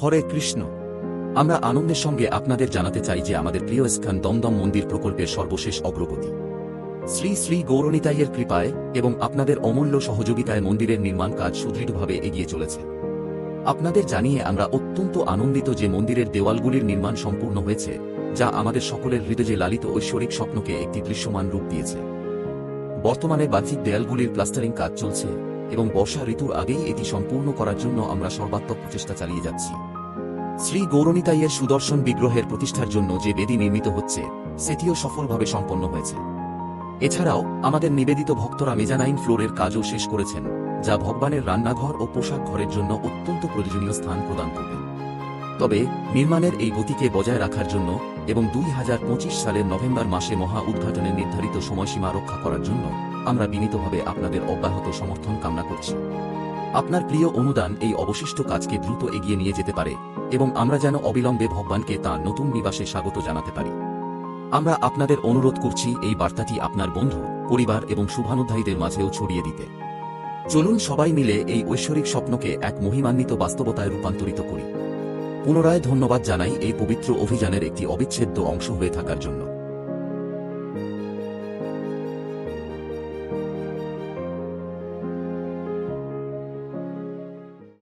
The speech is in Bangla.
হরে কৃষ্ণ। আমরা আনন্দের সঙ্গে আপনাদের জানাতে চাই যে আমাদের প্রিয় স্থান দমদম মন্দির প্রকল্পের সর্বশেষ অগ্রগতি। শ্রী শ্রী গৌরনিতাইয়ের কৃপায় এবং আপনাদের অমূল্য সহযোগিতায় মন্দিরের নির্মাণ কাজ সুদৃঢ়ভাবে এগিয়ে চলেছে। আপনাদের জানিয়ে আমরা অত্যন্ত আনন্দিত যে মন্দিরের দেওয়ালগুলির নির্মাণ সম্পূর্ণ হয়েছে, যা আমাদের সকলের হৃদয়ে লালিত ঐশ্বরিক স্বপ্নকে একটি দৃশ্যমান রূপ দিয়েছে। বর্তমানে বাহ্যিক দেয়ালগুলির প্লাস্টারিং কাজ চলছে। এবং বর্ষা ঋতুর আগেই এটি সম্পূর্ণ করার জন্য আমরা সর্বাত্মক প্রচেষ্টা চালিয়ে যাচ্ছি। শ্রী গৌরণিতাইয়ের সুদর্শন বিগ্রহের প্রতিষ্ঠার জন্য যে বেদি নির্মিত হচ্ছে, সেটিও সফলভাবে সম্পন্ন হয়েছে। এছাড়াও, আমাদের নিবেদিত ভক্তরা মেজানাইন ফ্লোরের কাজও শেষ করেছেন, যা ভগবানের রান্নাঘর ও পোশাক ঘরের জন্য অত্যন্ত প্রয়োজনীয় স্থান প্রদান করবে। তবে নির্মাণের এই গতিকে বজায় রাখার জন্য এবং দুই হাজার পঁচিশ সালের নভেম্বর মাসে মহা উদ্ঘাটনের নির্ধারিত সময়সীমা রক্ষা করার জন্য আমরা বিনীতভাবে আপনাদের অব্যাহত সমর্থন কামনা করছি। আপনার প্রিয় অনুদান এই অবশিষ্ট কাজকে দ্রুত এগিয়ে নিয়ে যেতে পারে এবং আমরা যেন অবিলম্বে ভগবানকে তাঁর নতুন নিবাসে স্বাগত জানাতে পারি। আমরা আপনাদের অনুরোধ করছি এই বার্তাটি আপনার বন্ধু, পরিবার এবং শুভানুধ্যায়ীদের মাঝেও ছড়িয়ে দিতে। চলুন সবাই মিলে এই ঐশ্বরিক স্বপ্নকে এক মহিমান্বিত বাস্তবতায় রূপান্তরিত করি। পুনরায় ধন্যবাদ জানাই এই পবিত্র অভিযানের একটি অবিচ্ছেদ্য অংশ হয়ে থাকার জন্য।